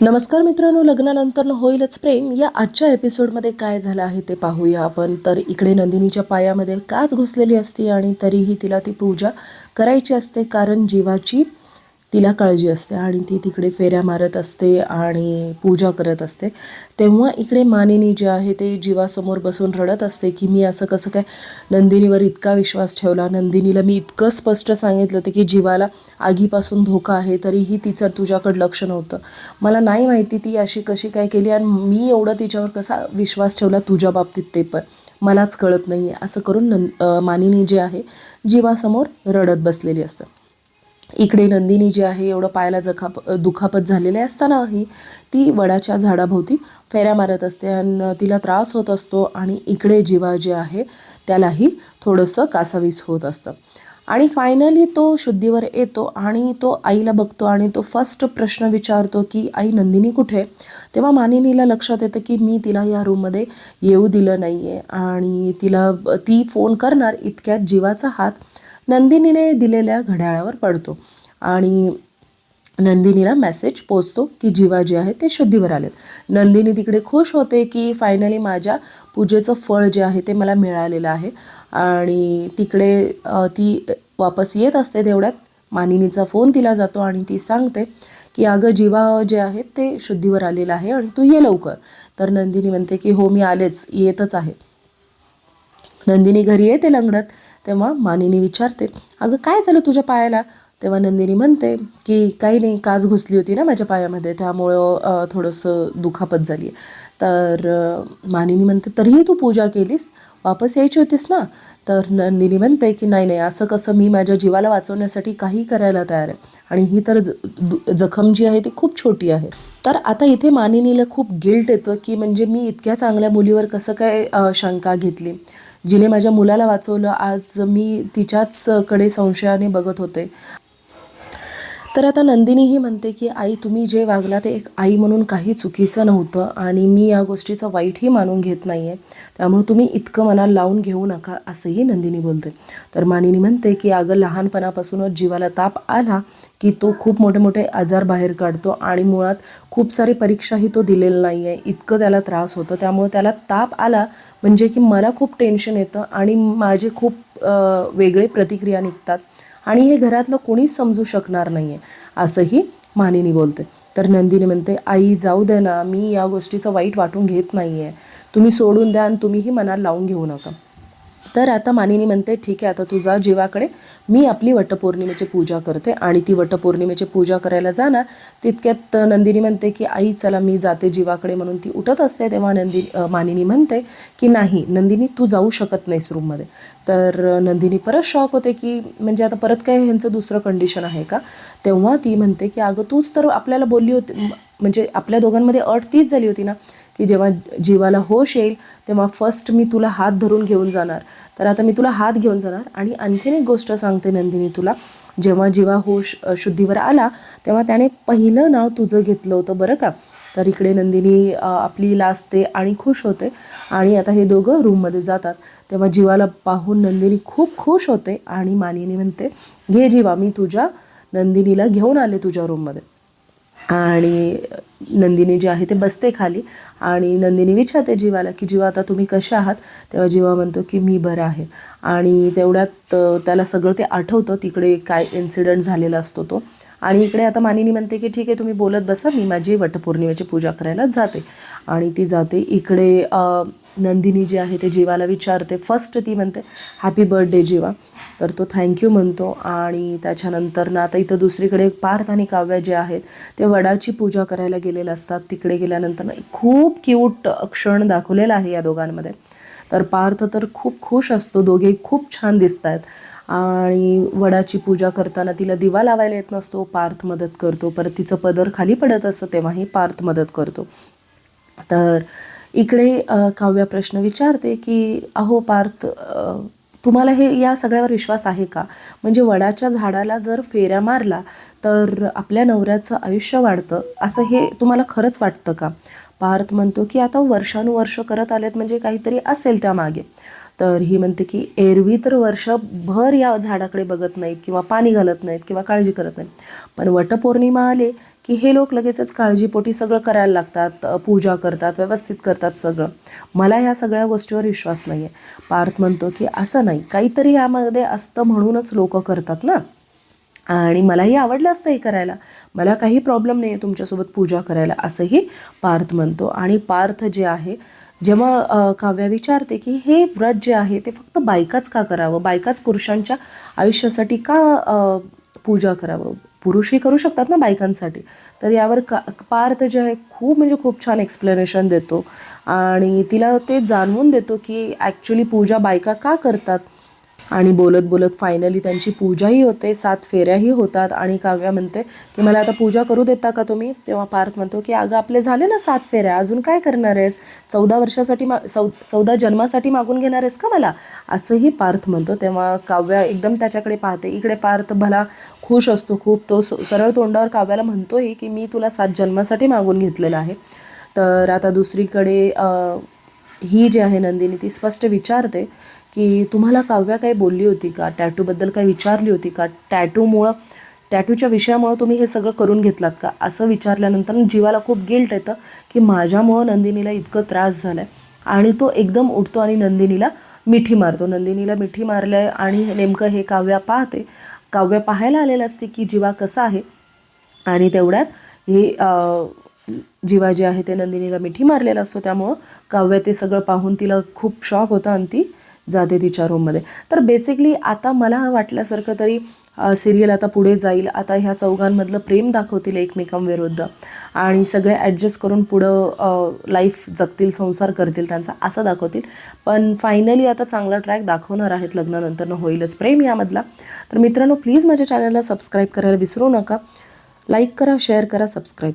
नमस्कार मित्रांनो लग्नानंतर होईलच प्रेम. या आजच्या एपिसोडमध्ये काय झालं आहे ते पाहूया आपण. तर इकडे नंदिनीच्या पायामध्ये काच घुसलेली असते आणि तरीही तिला ती पूजा करायची असते कारण जीवाची तिला काळजी असते आणि ती तिकडे फेऱ्या मारत असते आणि पूजा करत असते. तेव्हा इकडे मानिनी जे आहे ते जीवासमोर बसून रडत असते की मी असं कसं काय नंदिनीवर इतका विश्वास ठेवला. नंदिनीला मी इतकं स्पष्ट सांगितलं होतं की जीवाला आगीपासून धोका आहे तरीही तिचं तुझ्याकडं लक्ष नव्हतं. मला नाही माहिती ती अशी कशी काय केली आणि मी एवढं तिच्यावर कसा विश्वास ठेवला तुझ्या बाबतीत ते पण. मलाच कळत नाही आहे असं करून नं मानिनी जे आहे जीवासमोर रडत बसलेली असतं इकडे नंदिनी जी आहे एवढं पायाला जखाप दुखापत झालेले असतानाही ती वडाच्या झाडाभोवती फेऱ्या मारत असते आणि तिला त्रास होत असतो आणि इकडे जीवा जे आहे त्यालाही थोडंसं कासावीस होत असतं. आणि फायनली तो शुद्धीवर येतो आणि तो आईला बघतो आणि तो फर्स्ट प्रश्न विचारतो की आई नंदिनी कुठे? आहे तेव्हा मानिनीला लक्षात येतं की मी तिला या रूममध्ये येऊ दिलं नाही आहे आणि तिला ती फोन करणार इतक्यात जीवाचा हात नंदिनीने दिलेल्या घड्याळावर पडतो आणि नंदिनीला मेसेज पोचतो की जीवा जे आहे ते शुद्धीवर आलेत. नंदिनी तिकडे खुश होते की फायनली माझ्या पूजेचं फळ जे आहे ते मला मिळालेलं आहे. आणि तिकडे ती वापस येत असते तेवढ्यात मानिनीचा फोन तिला जातो आणि ती सांगते की अगं जीवा जे आहे ते शुद्धीवर आलेलं आहे आणि तू ये लवकर. तर नंदिनी म्हणते की हो मी आलेच येतच आहे. नंदिनी घरी येते लंगडत तेव्हा मानिनी विचारते अगं काय झालं तुझ्या पायाला? तेव्हा नंदिनी म्हणते की काही नाही काच घुसली होती ना माझ्या पायामध्ये त्यामुळं थोडंसं दुखापत झाली तर मानिनी म्हणते तरीही तू पूजा केलीस? वापस यायची होतीस ना? तर नंदिनी म्हणते की नाही नाही असं कसं मी माझ्या जीवाला वाचवण्यासाठी काही करायला तयार आहे. आणि ही तर ज- दु- जखम जी आहे ती खूप छोटी आहे. तर आता इथे मानिनीला खूप गिल्ट येतं की म्हणजे मी इतक्या चांगल्या मुलीवर कसं काय शंका घेतली? जिने माझ्या मुलाला वाचवलं आज मी तिच्याच कडे संशयाने बघत होते. तर आता नंदिनीही म्हणते की आई तुम्ही जे वागला ते एक आई म्हणून काही चुकीचं नव्हतं आणि मी या गोष्टीचं वाईटही मानून घेत नाही आहे त्यामुळे तुम्ही इतकं मनाला लावून घेऊ नका असंही नंदिनी बोलते. तर मानिनी म्हणते की अगं लहानपणापासूनच जीवाला ताप आला की तो खूप मोठे मोठे आजार बाहेर काढतो आणि मुळात खूप सारी परीक्षाही तो दिलेला नाही आहे इतकं त्याला त्रास होतो. त्यामुळे त्याला ताप आला म्हणजे की मला खूप टेन्शन येतं आणि माझे खूप वेगळे प्रतिक्रिया निघतात आणि हे घरातलं कोणीच समजू शकणार नाही आहे असंही मानिनी बोलते. तर नंदिनी म्हणते आई जाऊ दे ना. मी या गोष्टीचं वाईट वाटून घेत नाही आहे तुम्ही सोडून द्या आणि तुम्हीही मनात लावून घेऊ नका. तर आता मानिनी म्हणते ठीक आहे आता तुझा जीवाकडे मी आपली वटपौर्णिमेची पूजा करते आणि ती वटपौर्णिमेची पूजा करायला जाणार. तितक्यात नंदिनी म्हणते की आई चला मी जाते जीवाकडे. म्हणून ती उठत असते तेव्हा नंदी मानिनी म्हणते की नाही नंदिनी तू जाऊ शकत नाहीस रूममध्ये. तर नंदिनी परत शॉक होते की म्हणजे आता परत काय ह्यांचं दुसरं कंडिशन आहे का? तेव्हा ती म्हणते की अगं तूच तर आपल्याला बोलली होती म्हणजे आपल्या दोघांमध्ये अट तीच झाली होती ना. की जेव्हा जीवाला होश येईल तेव्हा फर्स्ट मी तुला हात धरून घेऊन जाणार. तर आता मी तुला हात घेऊन जाणार आणि आणखीन एक गोष्ट सांगते नंदिनी तुला. जेव्हा जीवा होश शुद्धीवर आला तेव्हा त्याने पहिलं नाव तुझं घेतलं होतं बरं का? तर इकडे नंदिनी आपली लाजते आणि खुश होते. आणि आता हे दोघं रूममध्ये जातात. तेव्हा जीवाला पाहून नंदिनी खूप खुश होते आणि मानिनी म्हणते घे जीवा मी तुझ्या नंदिनीला घेऊन आले तुझ्या रूममध्ये आणि नंदिनी जी आहे ते बसते खाली. आणि नंदिनी विचारते जीवाला की जीवा आता तुम्ही कशा आहात? तेव्हा जीवा म्हणतो की मी बरं आहे. आणि तेवढ्यात त्याला सगळं ते आठवतं तिकडे काय इन्सिडंट झालेला असतो तो. आणि इकडे आता मानिनी म्हणते की ठीक आहे तुम्ही बोलत बसा. मी माझी वटपौर्णिमेची पूजा करायला जाते. आणि ती जाते इकडे नंदिनी जी आहे ते जीवाला विचारते. फर्स्ट ती म्हणते हॅपी बर्थडे जीवा. तर तो थँक्यू म्हणतो आणि त्याच्यानंतर ना आता इथं दुसरीकडे पार्थ आणि काव्या जे आहेत ते वडाची पूजा करायला गेलेले असतात. तिकडे गेल्यानंतर ना खूप क्यूट क्षण दाखवलेला आहे या दोघांमध्ये. तर पार्थ तर खूप खुश असतो. दोघे खूप छान दिसत आहेत आणि वडाची पूजा करताना तिला दिवा लावायला येत नसतो पार्थ मदत करतो. परत तिचं पदर खाली पडत असतं तेव्हाही पार्थ मदत करतो. तर इकडे काव्या प्रश्न विचारते की अहो पार्थ तुम्हाला हे या सगळ्यावर विश्वास आहे का? म्हणजे वडाच्या झाडाला जर फेऱ्या मारला तर आपल्या नवऱ्याचं आयुष्य वाढतं असं हे तुम्हाला खरंच वाटतं का? पार्थ म्हणतो की आता वर्षानुवर्ष करत आलेत म्हणजे काहीतरी असेल त्यामागे. तर ही म्हणते की एरवी तर वर्षभर या झाडाकडे बघत नाहीत किंवा पाणी घालत नाहीत किंवा काळजी करत नाहीत. पण वटपौर्णिमा आले की हे लोक लगेचच काळजीपोटी सगळं करायला लागतात पूजा करतात व्यवस्थित करतात सगळं. मला ह्या सगळ्या गोष्टीवर विश्वास नाही आहे पार्थ म्हणतो की असं नाही काहीतरी यामध्ये असतं म्हणूनच लोक करतात ना. आणि मलाही आवडलं असतं हे करायला. मला काही प्रॉब्लेम नाही आहे तुमच्यासोबत पूजा करायला असंही पार्थ म्हणतो. आणि पार्थ जे आहे जेव्हा काव्य काव्या विचारते की हे व्रत जे आहे ते फक्त बायकाच का करावं? बायकाच पुरुषांच्या आयुष्यासाठी का पूजा करावं? पुरुषही करू शकतात ना बायकांसाठी. तर यावर का पार्थ जे आहे खूप म्हणजे खूप छान एक्सप्लेनेशन देतो. आणि तिला ते जाणवून देतो की ॲक्च्युली पूजा बायका का करतात? आणि बोलत बोलत फायनली त्यांची पूजाही होते सात फेऱ्याही होतात आणि काव्या म्हणते की मला आता पूजा करू देता का तुम्ही? तेव्हा पार्थ म्हणतो की अगं आपले झाले ना सात फेऱ्या अजून काय करणार आहेस? चौदा वर्षासाठी मा चौ चौदा जन्मासाठी मागून घेणार आहेस का मला? असंही पार्थ म्हणतो. तेव्हा काव्या एकदम त्याच्याकडे पाहते. इकडे पार्थ भला खुश असतो खूप. तो स- सरळ तोंडावर काव्याला म्हणतोही की मी तुला सात जन्मासाठी मागून घेतलेलं आहे. तर आता दुसरीकडे ही जी आहे नंदिनी ती स्पष्ट विचारते की तुम्हाला काव्या काही बोलली होती का? टॅटूबद्दल काही विचारली होती का? टॅटूमुळं टॅटूच्या विषयामुळं तुम्ही हे सगळं करून घेतलात का? असं विचारल्यानंतर जीवाला खूप गिल्ट येतं की माझ्यामुळं नंदिनीला इतकं त्रास झाला आहे आणि तो एकदम उठतो आणि नंदिनीला मिठी मारतो. नंदिनीला मिठी मारलं आहे आणि नेमकं हे काव्या पाहते. काव्य पाहायला आलेलं असते की जीवा कसा आहे. आणि तेवढ्यात हे जीवा जे आहे ते नंदिनीला मिठी मारलेला असतो. त्यामुळं काव्य ते सगळं पाहून तिला खूप शॉक होता आणि ती जाते तिच्या रूममध्ये तर बेसिकली आता मला वाटल्यासारखं तरी सिरियल आता पुढे जाईल. आता ह्या चौघांमधलं प्रेम दाखवतील एकमेकांविरुद्ध. आणि सगळे ॲडजस्ट करून पुढं लाईफ जगतील संसार करतील त्यांचा असं दाखवतील. पण फायनली आता चांगला ट्रॅक दाखवणार आहेत लग्नानंतरनं होईलच. प्रेम यामधला. तर मित्रांनो प्लीज माझ्या चॅनलला सबस्क्राईब करायला विसरू नका. लाईक करा शेअर करा सबस्क्राईब